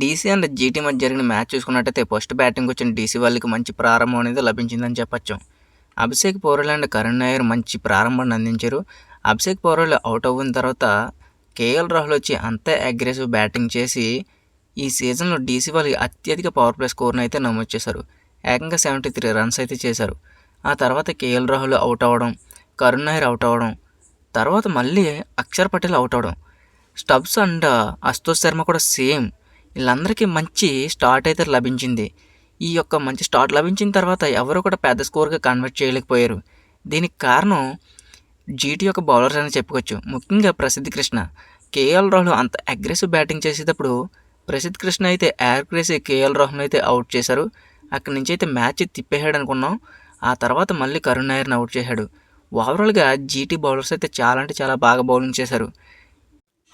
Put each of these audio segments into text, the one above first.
DC and GT మధ్య జరిగిన match చూసుకున్నట్టయితే ఫస్ట్ బ్యాటింగ్ వచ్చిన డీసీ వాళ్ళకి మంచి ప్రారంభం అనేది లభించిందని చెప్పొచ్చు. అభిషేక్ పౌరుల అండ్ కరణ్ నాయర్ మంచి ప్రారంభాన్ని అందించారు. అభిషేక్ పౌరులు అవుట్ అవ్విన తర్వాత కేఎల్ రాహుల్ వచ్చి అంతే అగ్రెసివ్ బ్యాటింగ్ చేసి ఈ సీజన్లో డీసీ వాళ్ళకి అత్యధిక పవర్ ప్లే స్కోర్ని అయితే నమోదు చేశారు. ఏకంగా సెవెంటీ త్రీ రన్స్ అయితే చేశారు. ఆ తర్వాత కేఎల్ రాహుల్ అవుట్ అవ్వడం కరుణ్ నాయర్ అవుట్ అవ్వడం తర్వాత మళ్ళీ అక్షర్ పటేల్ అవుట్ అవ్వడం. స్టబ్స్ అండ్ అశుతోష్ శర్మ కూడా సేమ్ వీళ్ళందరికీ మంచి స్టార్ట్ అయితే లభించింది. ఈ యొక్క మంచి స్టార్ట్ లభించిన తర్వాత ఎవరు కూడా పెద్ద స్కోర్గా కన్వర్ట్ చేయలేకపోయారు. దీనికి కారణం జీటీ యొక్క బౌలర్స్ అని చెప్పుకోవచ్చు. ముఖ్యంగా ప్రసిద్ధ్ కృష్ణ. కేఎల్ రాహుల్ అంత అగ్రెసివ్ బ్యాటింగ్ చేసేటప్పుడు ప్రసిద్ధ్ కృష్ణ అయితే యాక్రేసి కేఎల్ రాహుల్ అయితే అవుట్ చేశారు. అక్కడి నుంచి అయితే మ్యాచ్ తిప్పేశాడు అనుకున్నాం. ఆ తర్వాత మళ్ళీ కరుణ్ నాయర్ని అవుట్ చేశాడు. ఓవరాల్గా జీటీ బౌలర్స్ అయితే చాలా అంటే చాలా బాగా బౌలింగ్ చేశారు.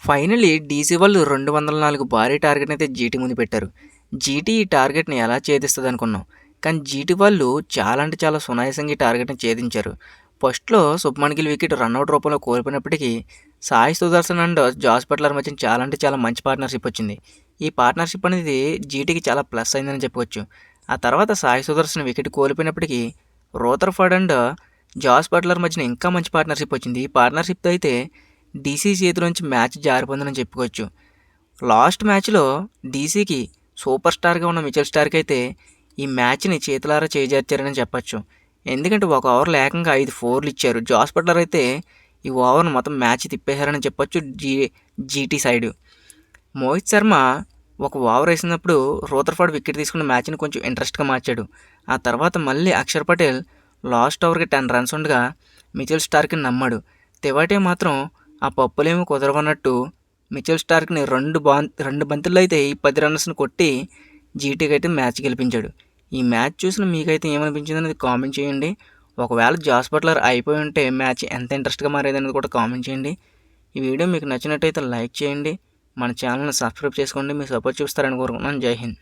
ఫైనలీ డీసీ వాళ్ళు రెండు వందల నాలుగు భారీ టార్గెట్ అయితే జీటీ ముందు పెట్టారు. జీటీ ఈ టార్గెట్ని ఎలా ఛేదిస్తుంది అనుకున్నాం. కానీ జీటీ వాళ్ళు చాలా అంటే చాలా సునాయాసంగా ఈ టార్గెట్ని ఛేదించారు. ఫస్ట్లో శుభ్మన్ గిల్ వికెట్ రన్అట్ రూపంలో కోల్పోయినప్పటికీ Sai Sudharsan and Jos Buttler మధ్య చాలా అంటే చాలా మంచి పార్ట్నర్షిప్ వచ్చింది. ఈ పార్ట్నర్షిప్ అనేది జీటీకి చాలా ప్లస్ అయిందని చెప్పవచ్చు ఆ తర్వాత సాయి సుదర్శన్ వికెట్ కోల్పోయినప్పటికీ రోతర్ఫర్డ్ అండ్ జాస్ బట్లర్ మధ్యన ఇంకా మంచి పార్ట్నర్షిప్ వచ్చింది. ఈ పార్ట్నర్షిప్తో అయితే డీసీ చేతిలోంచి మ్యాచ్ జారిపోయిందని చెప్పుకోవచ్చు. లాస్ట్ మ్యాచ్లో డీసీకి సూపర్ స్టార్గా ఉన్న మిచెల్ స్టార్కి అయితే ఈ మ్యాచ్ని చేతులారా చేజార్చారని చెప్పచ్చు. ఎందుకంటే ఒక ఓవర్లో ఏకంగా ఐదు ఫోర్లు ఇచ్చారు. జాస్ బట్లర్ అయితే ఈ ఓవర్ను మొత్తం మ్యాచ్ తిప్పేశారని చెప్పొచ్చు G GT side. Mohit Sharma ఒక ఓవర్ వేసినప్పుడు రోతర్ఫర్డ్ వికెట్ తీసుకున్న మ్యాచ్ని కొంచెం ఇంట్రెస్ట్గా మార్చాడు. ఆ తర్వాత మళ్ళీ అక్షర్ పటేల్ లాస్ట్ ఓవర్కి టెన్ రన్స్ ఉండగా మిచిల్ స్టార్కి నమ్మాడు. తివాటే మాత్రం ఆ పప్పులేమి కుదరవన్నట్టు మిచెల్ స్టార్క్ని రెండు బా రెండు బంతుల్లో అయితే ఈ పది రన్స్ని కొట్టి జీటీకి అయితే మ్యాచ్ గెలిపించాడు. ఈ మ్యాచ్ చూసిన మీకైతే ఏమనిపించింది అనేది కామెంట్ చేయండి. ఒకవేళ జాస్ బట్లర్ అయిపోయి ఉంటే మ్యాచ్ ఎంత ఇంట్రెస్ట్గా మారేది అనేది కూడా కామెంట్ చేయండి. ఈ వీడియో మీకు నచ్చినట్టయితే లైక్ చేయండి. మన ఛానల్ని సబ్స్క్రైబ్ చేసుకోండి. మీ సపోర్ట్ చూస్తారని కోరుకున్నాను జై హింద్.